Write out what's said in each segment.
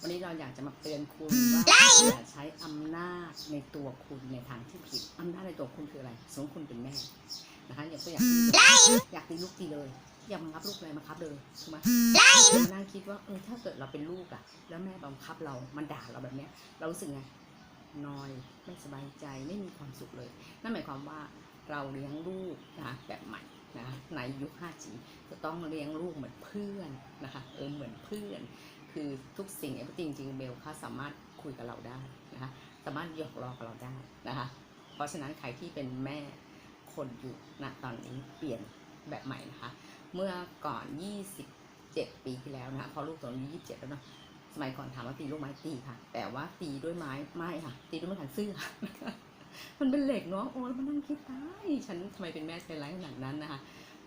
วันนี้เราอยากจะมาเตือนคุณว่าอย่าใช้อำนาจในตัวคุณในทางที่ผิดอำนาจในตัวคุณคืออะไรสมมติคุณเป็นแม่นะคะอย่างตัวอย่างอยากตีลูกตีเลยอย่าบังคับลูกเลยบังคับเลยถูกไหมมานั่งคิดว่าเออถ้าเกิดเราเป็นลูกอะแล้วแม่บังคับเรามันด่าเราแบบเนี้ย เรารู้สึกไงนอยไม่สบายใจไม่มีความสุขเลย นั่นหมายความว่าเราเลี้ยงลูกนะแบบใหม่นะในยุค 5G จะต้องเลี้ยงลูกเหมือนเพื่อนนะคะเออเหมือนเพื่อน คือทุกสิ่งเอฟจริงจริงเบลเขาสามารถคุยกับเราได้นะคะสามารถหยอกล้อกับเราได้นะคะ เพราะฉะนั้นใครที่เป็นแม่คนอยู่ณตอนนี้เปลี่ยนแบบใหม่นะคะ เมื่อก่อน 27 ปีที่แล้วนะคะพอลูกตอนนี้27 แล้วเนาะสมัยก่อนถามว่าตีลูกไม้ตีค่ะ แต่ว่าตีด้วยไม้ไม่ค่ะ ตีด้วยไม้ขันซื่อค่ะมันเป็นเหล็กเนาะโอ้ยมันนั่งคิดตายฉันทำไมเป็นแม่ใจร้ายขนาดนั้นนะคะ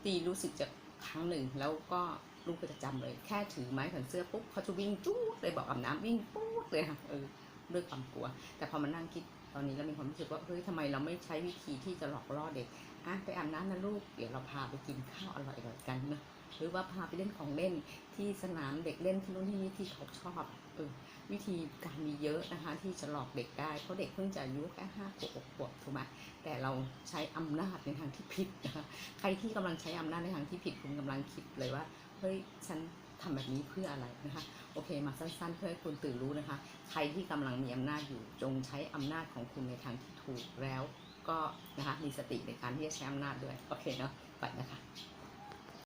ตีรู้สึกจะครั้งหนึ่งแล้วก็ ลูกก็จะจำเลย แค่ถือไม้แขวนเสื้อปุ๊บเขาจะวิ่งจู๊ดเลยบอกอาบน้ำวิ่งปุ๊บเลยค่ะเออด้วยความกลัว แต่พอมานั่งคิดตอนนี้เรามีความรู้สึกว่าเฮ้ยทำไมเราไม่ใช้วิธีที่จะหลอกล่อเด็ก อะไปอาบน้ำนะลูก เดี๋ยวเราพาไปกินข้าวอร่อยๆกันนะหรือว่าพาไปเล่นของเล่นที่สนามเด็กเล่นที่นู่นที่นี่ที่เขาชอบเออวิธีการมีเยอะนะคะ ที่จะหลอกเด็กได้เพราะเด็กเพิ่งจะอายุแค่ห้าขวบขวบถูกไหมแต่เราใช้อำนาจในทางที่ผิดนะคะใครที่กำลังใช้อำนาจในทางที่ผิดคุณกำลังคิดเลยว่าเฮ้ยฉันทำแบบนี้เพื่ออะไรนะคะโอเคมาสั้นๆ เพื่อให้คุณตื่นรู้นะคะ ใครที่กำลังมีอำนาจอยู่จงใช้อำนาจของคุณในทางที่ถูกแล้ว ก็นะคะมีสติในการที่จะใช้อำนาจด้วย โอเคเนาะไปนะคะ